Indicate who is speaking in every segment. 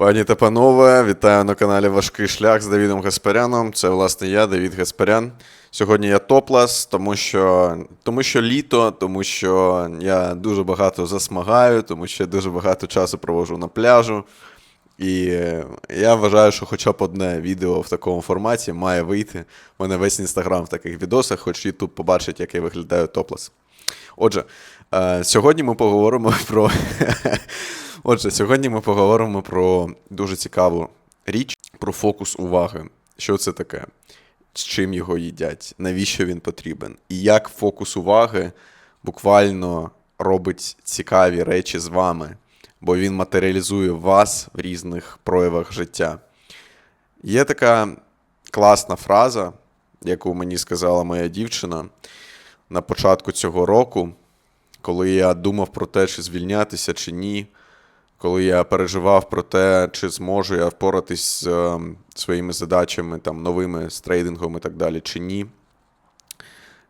Speaker 1: Пані та панове, вітаю на каналі Важкий шлях з Давідом Гаспаряном. Це власне я, Давід Гаспарян. Сьогодні я топлес, тому що, тому що літо, тому що я дуже багато засмагаю, тому що я дуже багато часу проводжу на пляжу. І я вважаю, що хоча б одне відео в такому форматі має вийти. У мене весь інстаграм в таких відосах, хоч YouTube побачить, як я виглядаю топлес. Отже, е, сьогодні ми поговоримо про. Отже, сьогодні ми поговоримо про дуже цікаву річ, про фокус уваги. Що це таке? З чим його їдять, навіщо він потрібен, і як фокус уваги буквально робить цікаві речі з вами, бо він матеріалізує вас в різних проявах життя. Є така класна фраза, яку мені сказала моя дівчина на початку цього року, коли я думав про те, чи звільнятися, чи ні, коли я переживав про те, чи зможу я впоратись з е, своїми задачами, там, новими з трейдингом і так далі, чи ні.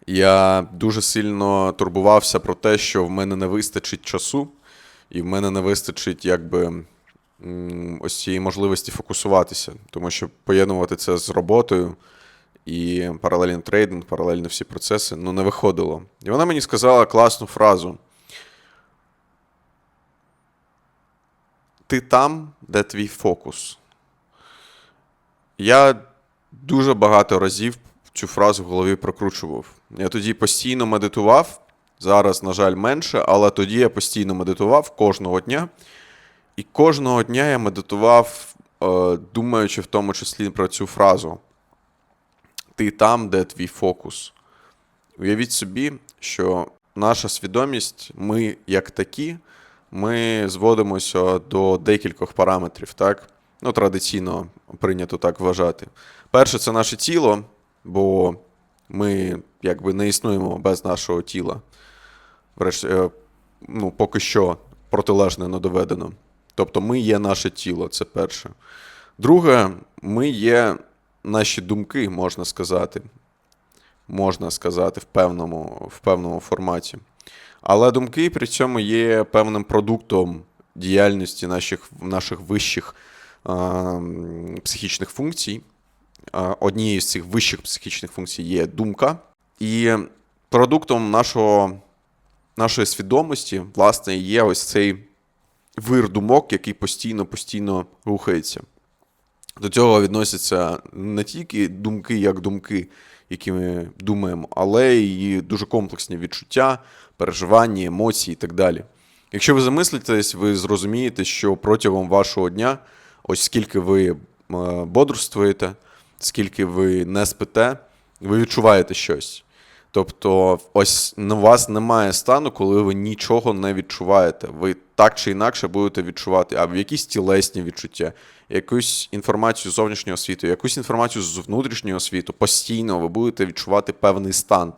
Speaker 1: Я дуже сильно турбувався про те, що в мене не вистачить часу, і в мене не вистачить якби ось цієї можливості фокусуватися, тому що поєднувати це з роботою і паралельно трейдинг, паралельно всі процеси, ну не виходило. І вона мені сказала класну фразу. Ти там, де твій фокус. Я дуже багато разів цю фразу в голові прокручував. Я тоді постійно медитував, зараз, на жаль, менше, але тоді я постійно медитував кожного дня. І кожного дня я медитував, е, думаючи в тому числі про цю фразу. Ти там, де твій фокус. Уявіть собі, що наша свідомість, ми як такі, ми зводимося до декількох параметрів, так? Ну, традиційно прийнято так вважати. Перше, це наше тіло, бо ми якби не існуємо без нашого тіла. Врешті, е, ну, поки що протилежне не доведено. Тобто ми є наше тіло, це перше. Друге, ми є наші думки, можна сказати. Можна сказати, в певному, в певному форматі. Але думки при цьому є певним продуктом діяльності наших, наших вищих м, психічних функцій. Однією з цих вищих психічних функцій є думка. І продуктом нашого, нашої свідомості, власне, є ось цей вир думок, який постійно-постійно рухається. До цього відносяться не тільки думки як думки, які ми думаємо, але й дуже комплексні відчуття, переживання, емоції і так далі. Якщо ви замислитесь, ви зрозумієте, що протягом вашого дня, ось скільки ви е, бодрствуєте, скільки ви не спите, ви відчуваєте щось. Тобто, ось у вас немає стану, коли ви нічого не відчуваєте. Ви так чи інакше будете відчувати, а в якісь тілесні відчуття, якусь інформацію з зовнішнього світу, якусь інформацію з внутрішнього світу, постійно ви будете відчувати певний стан.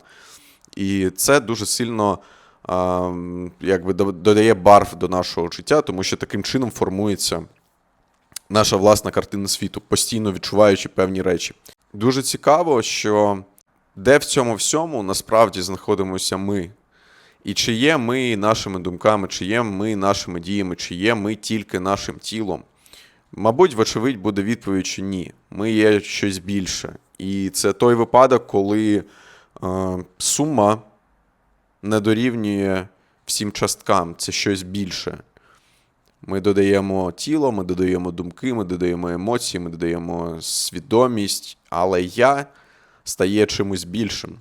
Speaker 1: І це дуже сильно а, якби додає барв до нашого життя, тому що таким чином формується наша власна картина світу, постійно відчуваючи певні речі. Дуже цікаво, що де в цьому всьому насправді знаходимося ми. І чи є ми нашими думками, чи є ми нашими діями, чи є ми тільки нашим тілом? Мабуть, вочевидь, буде відповідь, що ні. Ми є щось більше. І це той випадок, коли е, сума не дорівнює всім часткам, це щось більше. Ми додаємо тіло, ми додаємо думки, ми додаємо емоції, ми додаємо свідомість, але я стає чимось більшим.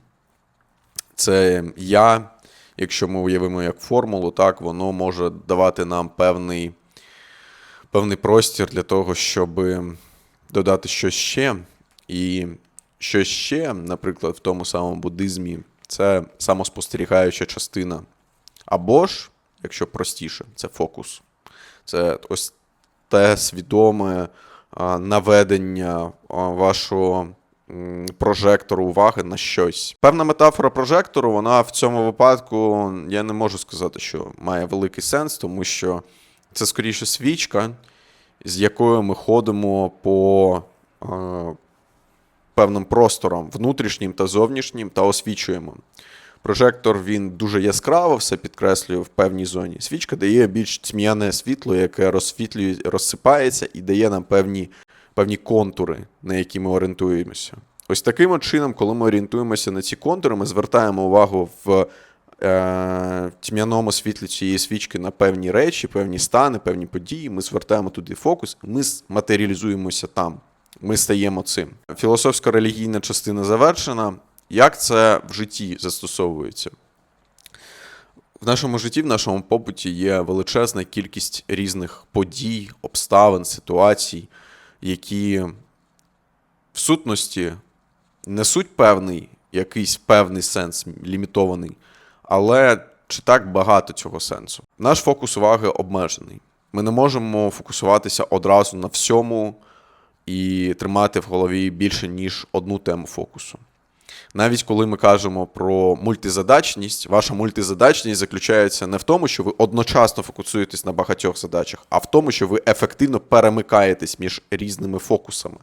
Speaker 1: Це я, якщо ми уявимо як формулу, так, воно може давати нам певний, певний простір для того, щоб додати щось ще. І щось ще, наприклад, в тому самому буддизмі, це самоспостерігаюча частина. Або ж, якщо простіше, це фокус. Це ось те свідоме наведення вашого прожектору уваги на щось. Певна метафора прожектору, вона в цьому випадку, я не можу сказати, що має великий сенс, тому що це скоріше свічка, з якою ми ходимо по е, певним просторам, внутрішнім та зовнішнім, та освічуємо. Прожектор він дуже яскраво все підкреслює в певній зоні. Свічка дає більш тьмяне світло, яке розсвітлює, розсипається і дає нам певні, певні контури, на які ми орієнтуємося. Ось таким чином, коли ми орієнтуємося на ці контури, ми звертаємо увагу в е, тьмяному світлі цієї свічки на певні речі, певні стани, певні події. Ми звертаємо туди фокус, ми матеріалізуємося там. Ми стаємо цим. Філософсько-релігійна частина завершена. Як це в житті застосовується? В нашому житті, в нашому побуті є величезна кількість різних подій, обставин, ситуацій, які в сутності несуть певний якийсь певний сенс, лімітований, але чи так багато цього сенсу? Наш фокус уваги обмежений. Ми не можемо фокусуватися одразу на всьому і тримати в голові більше, ніж одну тему фокусу. Навіть коли ми кажемо про мультизадачність, ваша мультизадачність заключається не в тому, що ви одночасно фокусуєтесь на багатьох задачах, а в тому, що ви ефективно перемикаєтесь між різними фокусами.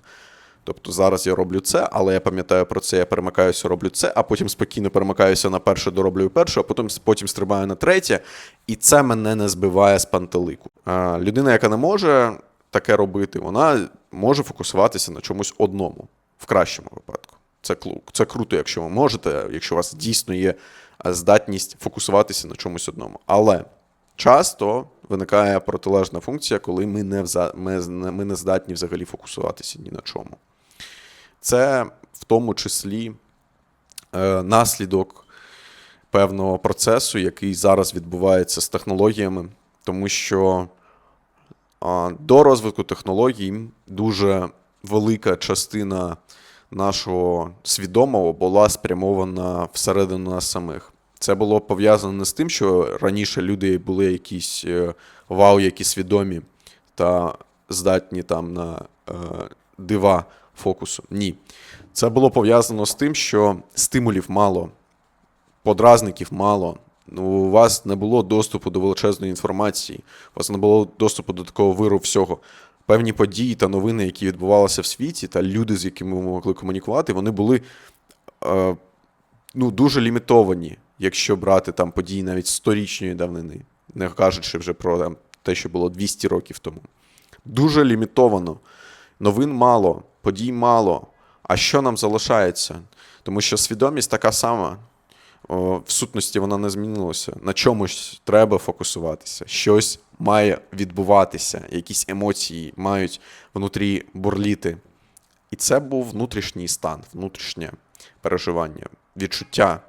Speaker 1: Тобто зараз я роблю це, але я пам'ятаю про це, я перемикаюся, роблю це, а потім спокійно перемикаюся на перше, дороблюю перше, а потім, потім стрибаю на третє, і це мене не збиває з пантелику. А, людина, яка не може таке робити, вона може фокусуватися на чомусь одному, в кращому випадку. Це, це круто, якщо ви можете, якщо у вас дійсно є е, здатність фокусуватися на чомусь одному. Але часто виникає протилежна функція, коли ми не, вза... ми, ми не здатні взагалі фокусуватися ні на чому. Це в тому числі е, наслідок певного процесу, який зараз відбувається з технологіями, тому що а, до розвитку технологій дуже велика частина нашого свідомого була спрямована всередину нас самих. Це було пов'язано не з тим, що раніше люди були якісь е, вау, які свідомі та здатні там на е, дива фокусу. Ні. Це було пов'язано з тим, що стимулів мало, подразників мало. Ну, у вас не було доступу до величезної інформації, у вас не було доступу до такого виру всього. Певні події та новини, які відбувалися в світі, та люди, з якими ми могли комунікувати, вони були е, ну, дуже лімітовані, якщо брати там події навіть сторічної давнини, не кажучи вже про там, те, що було 200 років тому. Дуже лімітовано. Новин мало, подій мало. А що нам залишається? Тому що свідомість така сама. В сутності вона не змінилася. На чомусь треба фокусуватися, щось має відбуватися, якісь емоції мають внутрі бурліти. І це був внутрішній стан, внутрішнє переживання, відчуття.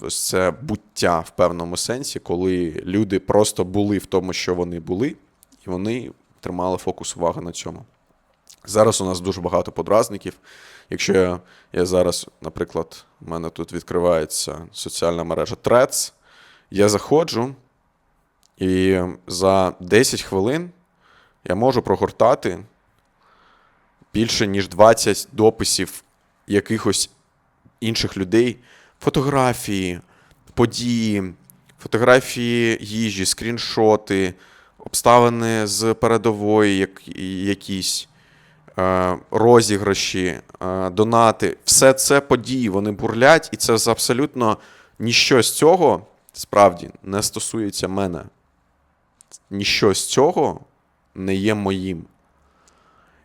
Speaker 1: Ось це буття в певному сенсі, коли люди просто були в тому, що вони були, і вони тримали фокус уваги на цьому. Зараз у нас дуже багато подразників. Якщо я, я зараз, наприклад, у мене тут відкривається соціальна мережа Threads, я заходжу, і за 10 хвилин я можу прогортати більше, ніж 20 дописів якихось інших людей, фотографії, події, фотографії їжі, скріншоти, обставини з передової, як, якісь е, розіграші, е, донати. Все це події, вони бурлять, і це абсолютно ніщо з цього справді не стосується мене. Ніщо з цього не є моїм.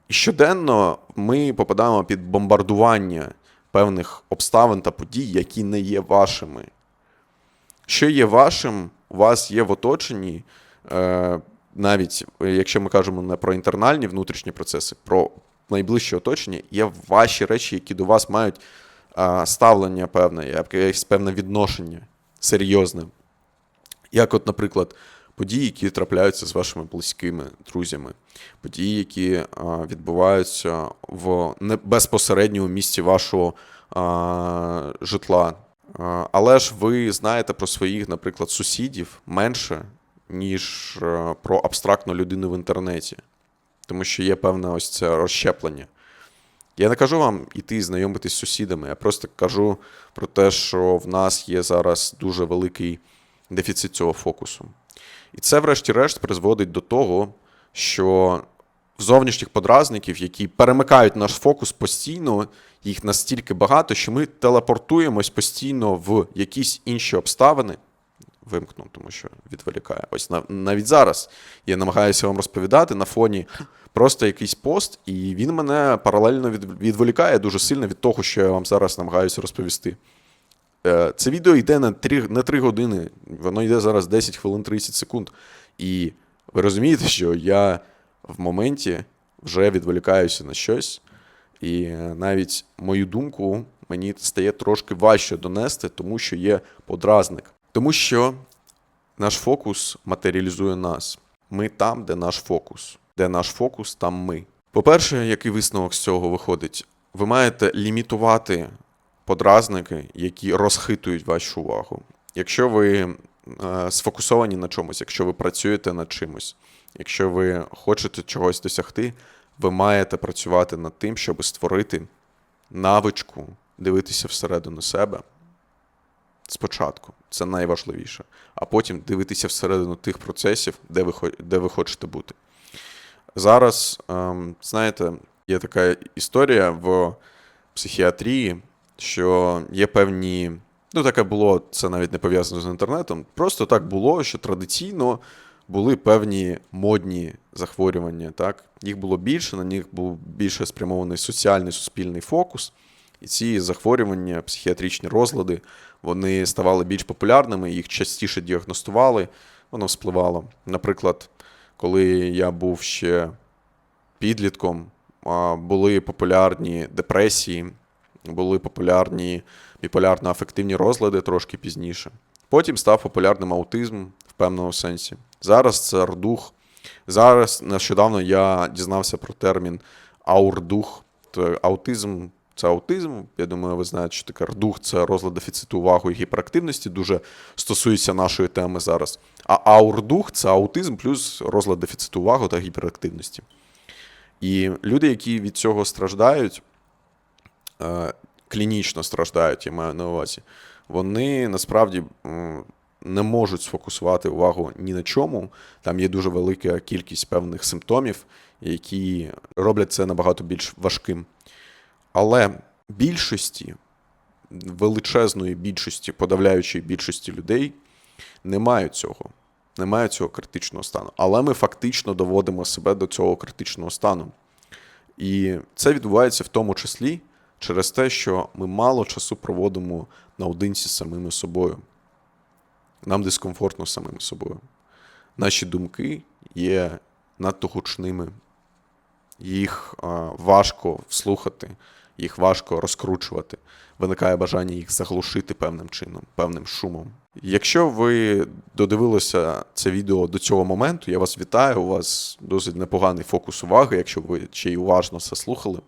Speaker 1: І щоденно ми попадаємо під бомбардування певних обставин та подій, які не є вашими. Що є вашим, у вас є в оточенні, е, навіть якщо ми кажемо не про інтернальні внутрішні процеси, про найближче оточення, є ваші речі, які до вас мають ставлення певне, якесь певне відношення серйозне. Як, от, наприклад, події, які трапляються з вашими близькими друзями, події, які відбуваються в безпосередньому місці вашого житла. Але ж ви знаєте про своїх, наприклад, сусідів менше, ніж про абстрактну людину в інтернеті, тому що є певне ось це розщеплення. Я не кажу вам іти знайомитись з сусідами, я просто кажу про те, що в нас є зараз дуже великий дефіцит цього фокусу. І це, врешті-решт, призводить до того, що зовнішніх подразників, які перемикають наш фокус постійно, їх настільки багато, що ми телепортуємось постійно в якісь інші обставини. Вимкну, тому що відволікає. Ось нав- навіть зараз я намагаюся вам розповідати на фоні просто якийсь пост, і він мене паралельно від, відволікає дуже сильно від того, що я вам зараз намагаюся розповісти. Е, Це відео йде на 3, на 3 години, воно йде зараз 10 хвилин 30 секунд. І ви розумієте, що я в моменті вже відволікаюся на щось, і е, навіть мою думку мені стає трошки важче донести, тому що є подразник. Тому що наш фокус матеріалізує нас. Ми там, де наш фокус. Де наш фокус, там ми. По-перше, який висновок з цього виходить? Ви маєте лімітувати подразники, які розхитують вашу увагу. Якщо ви е, сфокусовані на чомусь, якщо ви працюєте над чимось, якщо ви хочете чогось досягти, ви маєте працювати над тим, щоб створити навичку дивитися всередину себе спочатку. Це найважливіше. А потім дивитися всередину тих процесів, де ви, де ви хочете бути. Зараз, ем, знаєте, є така історія в психіатрії, що є певні. Ну, таке було, це навіть не пов'язано з інтернетом. Просто так було, що традиційно були певні модні захворювання. Так? Їх було більше, на них був більше спрямований соціальний суспільний фокус. І ці захворювання, психіатричні розлади, вони ставали більш популярними, їх частіше діагностували, воно вспливало. Наприклад, коли я був ще підлітком, були популярні депресії, були популярні біполярно-афективні розлади трошки пізніше. Потім став популярним аутизм в певному сенсі. Зараз це рдух. Зараз нещодавно я дізнався про термін аурдух. То аутизм це аутизм. Я думаю, ви знаєте, що таке рдух це розлад дефіциту уваги і гіперактивності, дуже стосується нашої теми зараз. А аурдух це аутизм плюс розлад дефіциту уваги та гіперактивності. І люди, які від цього страждають, клінічно страждають, я маю на увазі, вони насправді не можуть сфокусувати увагу ні на чому. Там є дуже велика кількість певних симптомів, які роблять це набагато більш важким. Але більшості, величезної більшості, подавляючої більшості людей не мають цього. Не мають цього критичного стану. Але ми фактично доводимо себе до цього критичного стану. І це відбувається в тому числі через те, що ми мало часу проводимо наодинці з самими собою. Нам дискомфортно з самими собою. Наші думки є надто гучними, їх важко вслухати, їх важко розкручувати. Виникає бажання їх заглушити певним чином, певним шумом. Якщо ви додивилися це відео до цього моменту, я вас вітаю. У вас досить непоганий фокус уваги, якщо ви ще й уважно все слухали.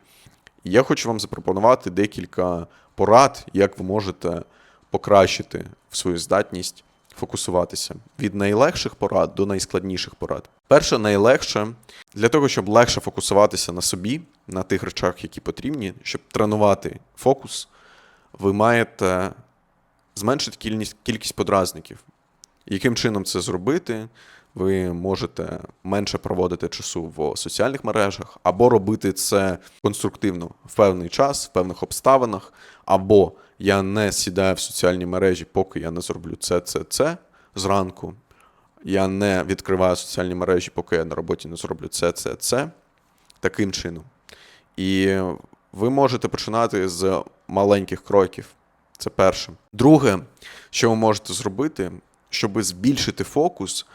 Speaker 1: Я хочу вам запропонувати декілька порад, як ви можете покращити свою здатність фокусуватися від найлегших порад до найскладніших порад. Перше, найлегше для того, щоб легше фокусуватися на собі, на тих речах, які потрібні, щоб тренувати фокус, ви маєте зменшити кількість подразників. Яким чином це зробити? Ви можете менше проводити часу в соціальних мережах, або робити це конструктивно в певний час, в певних обставинах, або я не сідаю в соціальні мережі, поки я не зроблю це, це, це зранку. Я не відкриваю соціальні мережі, поки я на роботі не зроблю це, це, це. Таким чином. І ви можете починати з маленьких кроків. Це перше. Друге, що ви можете зробити, щоб збільшити фокус,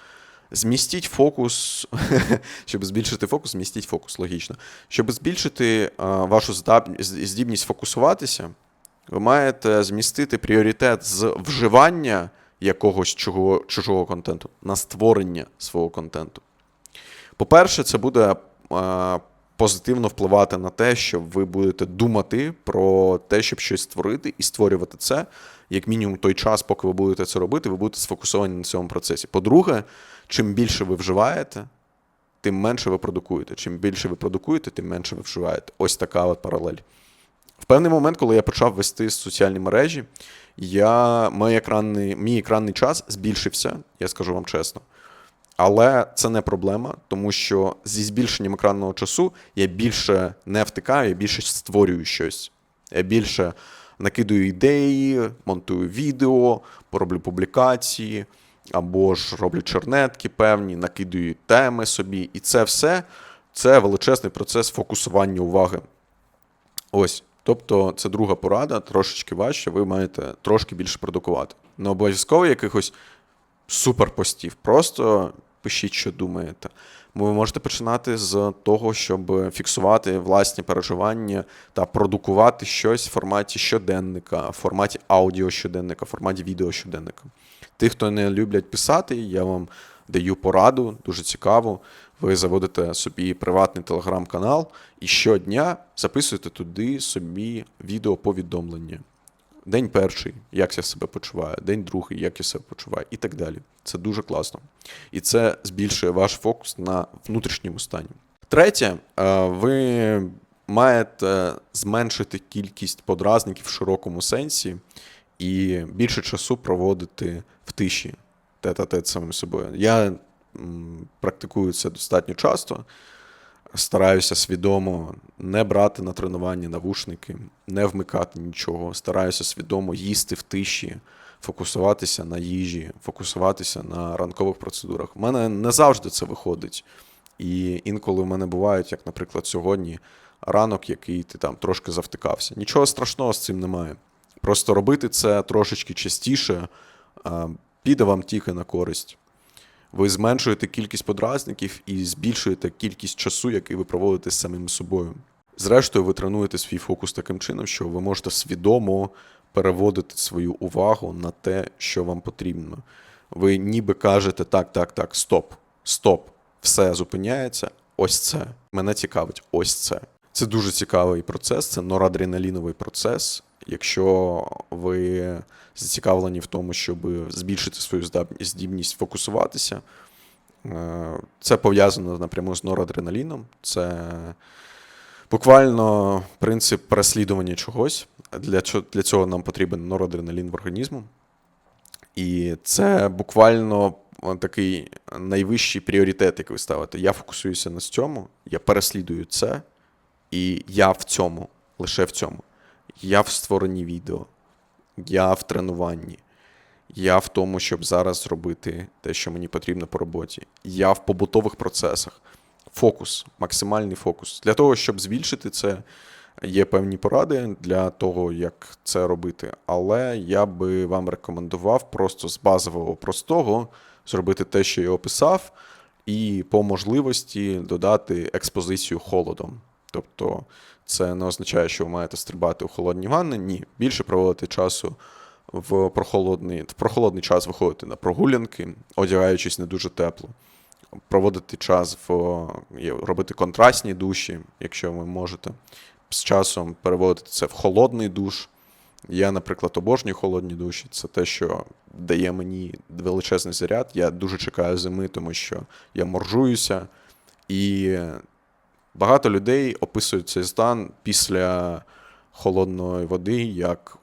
Speaker 1: змістіть фокус, щоб збільшити фокус, змістіть фокус, логічно. Щоб збільшити вашу здібність фокусуватися, ви маєте змістити пріоритет з вживання якогось чужого, чужого контенту на створення свого контенту. По-перше, це буде позитивно впливати на те, що ви будете думати про те, щоб щось створити і створювати це, як мінімум той час, поки ви будете це робити, ви будете сфокусовані на цьому процесі. По-друге, чим більше ви вживаєте, тим менше ви продукуєте. Чим більше ви продукуєте, тим менше ви вживаєте. Ось така от паралель. В певний момент, коли я почав вести соціальні мережі, я, мій, екранний, мій екранний час збільшився, я скажу вам чесно. Але це не проблема, тому що зі збільшенням екранного часу я більше не втикаю, я більше створюю щось. Я більше накидую ідеї, монтую відео, пороблю публікації, або ж роблю чернетки певні, накидую теми собі. І це все це величезний процес фокусування уваги. Ось. Тобто, це друга порада, трошечки важче, ви маєте трошки більше продукувати. Не обов'язково якихось суперпостів. Просто пишіть, що думаєте. Ви можете починати з того, щоб фіксувати власні переживання та продукувати щось в форматі щоденника, в форматі аудіо щоденника, в форматі відео щоденника. Тих, хто не люблять писати, я вам даю пораду, дуже цікаво. Ви заводите собі приватний телеграм-канал і щодня записуєте туди собі відеоповідомлення. День перший, як я себе почуваю, день другий, як я себе почуваю, і так далі. Це дуже класно. І це збільшує ваш фокус на внутрішньому стані. Третє, е, ви маєте зменшити кількість подразників в широкому сенсі і більше часу проводити в тиші тет-а-тет самим собою. Я практикую це достатньо часто. Стараюся свідомо не брати на тренування навушники, не вмикати нічого. Стараюся свідомо їсти в тиші, фокусуватися на їжі, фокусуватися на ранкових процедурах. У мене не завжди це виходить. І інколи в мене бувають, як, наприклад, сьогодні, ранок, який ти там трошки завтикався. Нічого страшного з цим немає. Просто робити це трошечки частіше піде вам тільки на користь. Ви зменшуєте кількість подразників і збільшуєте кількість часу, який ви проводите з самим собою. Зрештою, ви тренуєте свій фокус таким чином, що ви можете свідомо переводити свою увагу на те, що вам потрібно. Ви ніби кажете так, так, так, стоп, стоп, все зупиняється. Ось це. Мене цікавить, ось це. Це дуже цікавий процес, це норадреналіновий процес. Якщо ви зацікавлені в тому, щоб збільшити свою здібність фокусуватися, е, це пов'язано напряму з норадреналіном. Це буквально принцип переслідування чогось. Для цього, нам потрібен норадреналін в організму. І це буквально такий найвищий пріоритет, який ви ставите. Я фокусуюся на цьому, я переслідую це, і я в цьому, лише в цьому. Я в створенні відео, я в тренуванні, я в тому, щоб зараз зробити те, що мені потрібно по роботі. Я в побутових процесах. Фокус, максимальний фокус. Для того, щоб збільшити це, є певні поради для того, як це робити. Але я би вам рекомендував просто з базового простого зробити те, що я описав, і по можливості додати експозицію холодом. Тобто це не означає, що ви маєте стрибати у холодні ванни. Ні, більше проводити часу в прохолодний, в прохолодний час виходити на прогулянки, одягаючись не дуже тепло. Проводити час в робити контрастні душі, якщо ви можете. З часом переводити це в холодний душ. Я, наприклад, обожнюю холодні душі. Це те, що дає мені величезний заряд. Я дуже чекаю зими, тому що я моржуюся. І багато людей описують цей стан після холодної води як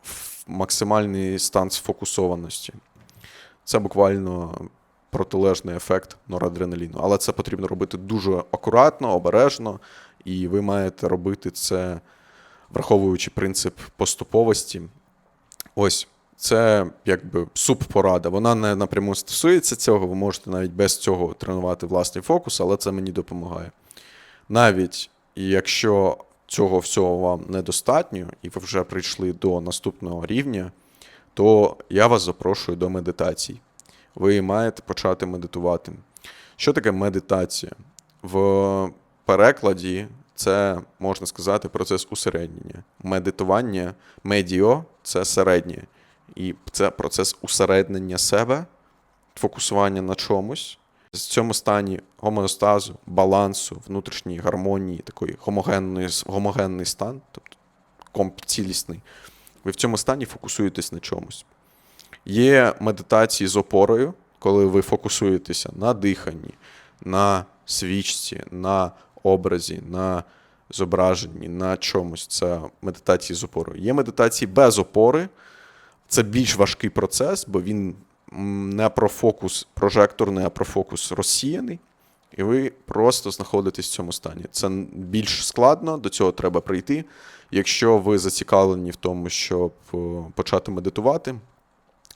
Speaker 1: максимальний стан сфокусованості. Це буквально протилежний ефект норадреналіну. Але це потрібно робити дуже акуратно, обережно, і ви маєте робити це, враховуючи принцип поступовості. Ось. Це якби суп-порада. Вона не напряму стосується цього. Ви можете навіть без цього тренувати власний фокус, але це мені допомагає. Навіть якщо цього всього вам недостатньо, і ви вже прийшли до наступного рівня, то я вас запрошую до медитацій. Ви маєте почати медитувати. Що таке медитація? В перекладі це можна сказати процес усереднення. Медитування, медіо це середнє. І це процес усереднення себе, фокусування на чомусь. В цьому стані гомеостазу, балансу, внутрішньої гармонії, такої гомогенної, гомогенний стан, тобто комп цілісний. Ви в цьому стані фокусуєтесь на чомусь. Є медитації з опорою, коли ви фокусуєтеся на диханні, на свічці, на образі, на зображенні, на чомусь. Це медитації з опорою. Є медитації без опори. Це більш важкий процес, бо він не про фокус прожектор, фокус розсіяний, і ви просто знаходитесь в цьому стані. Це більш складно, до цього треба прийти. Якщо ви зацікавлені в тому, щоб е, почати медитувати,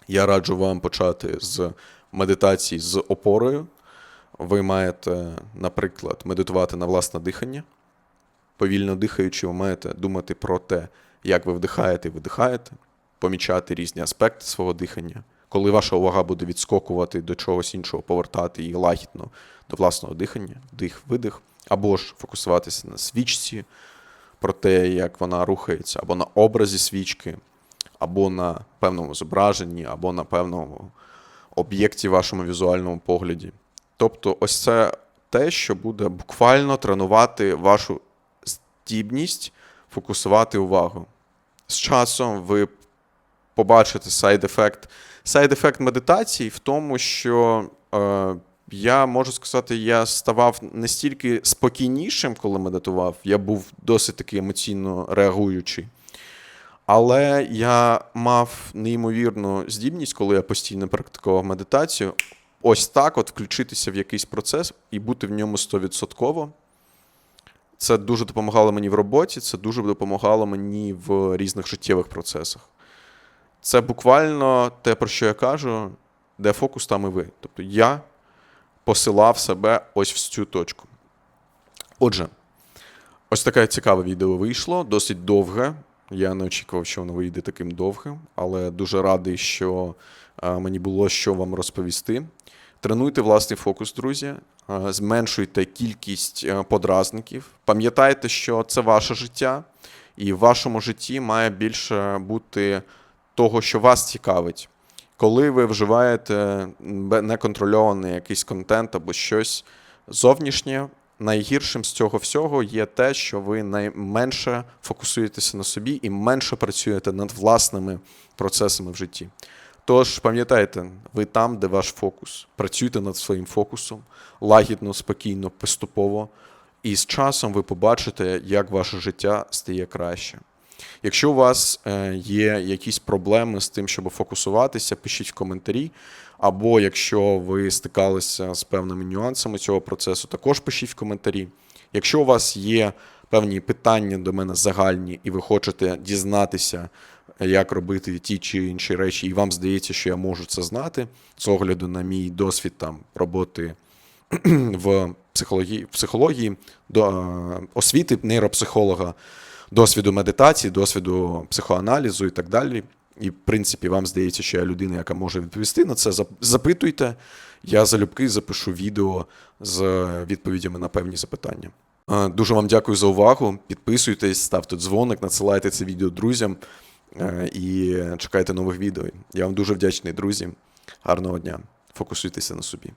Speaker 1: я раджу вам почати з медитації з опорою. Ви маєте, наприклад, медитувати на власне дихання. Повільно дихаючи, ви маєте думати про те, як ви вдихаєте і видихаєте, помічати різні аспекти свого дихання. Коли ваша увага буде відскокувати до чогось іншого, повертати її лагідно до власного дихання, дих, видих, або ж фокусуватися на свічці, про те, як вона рухається, або на образі свічки, або на певному зображенні, або на певному об'єкті в вашому візуальному погляді. Тобто, ось це те, що буде буквально тренувати вашу здібність фокусувати увагу. З часом ви побачите сайд-ефект. Сайд-ефект медитації в тому, що е, я можу сказати, я ставав не стільки спокійнішим, коли медитував, я був досить таки емоційно реагуючий. Але я мав неймовірну здібність, коли я постійно практикував медитацію, ось так от включитися в якийсь процес і бути в ньому 100%. Це дуже допомагало мені в роботі, це дуже допомагало мені в різних життєвих процесах. Це буквально те, про що я кажу, де фокус, там і ви. Тобто я посилав себе ось в цю точку. Отже, ось таке цікаве відео вийшло, досить довге. Я не очікував, що воно вийде таким довгим, але дуже радий, що е, мені було що вам розповісти. Тренуйте власний фокус, друзі. е, Зменшуйте кількість е, подразників. Пам'ятайте, що це ваше життя, і в вашому житті має більше бути того, що вас цікавить. Коли ви вживаєте неконтрольований якийсь контент або щось зовнішнє, найгіршим з цього всього є те, що ви найменше фокусуєтеся на собі і менше працюєте над власними процесами в житті. Тож пам'ятайте, ви там, де ваш фокус. Працюйте над своїм фокусом лагідно, спокійно, поступово, і з часом ви побачите, як ваше життя стає краще. Якщо у вас е, є якісь проблеми з тим, щоб фокусуватися, пишіть в коментарі. Або якщо ви стикалися з певними нюансами цього процесу, також пишіть в коментарі. Якщо у вас є певні питання до мене загальні, і ви хочете дізнатися, як робити ті чи інші речі, і вам здається, що я можу це знати з огляду на мій досвід там роботи в психології, психології до е, освіти нейропсихолога, досвіду медитації, досвіду психоаналізу і так далі. І, в принципі, вам здається, що я людина, яка може відповісти на це. Запитуйте. Я залюбки запишу відео з відповідями на певні запитання. Е, Дуже вам дякую за увагу. Підписуйтесь, ставте дзвоник, надсилайте це відео друзям е, і чекайте нових відео. Я вам дуже вдячний, друзі. Гарного дня. Фокусуйтеся на собі.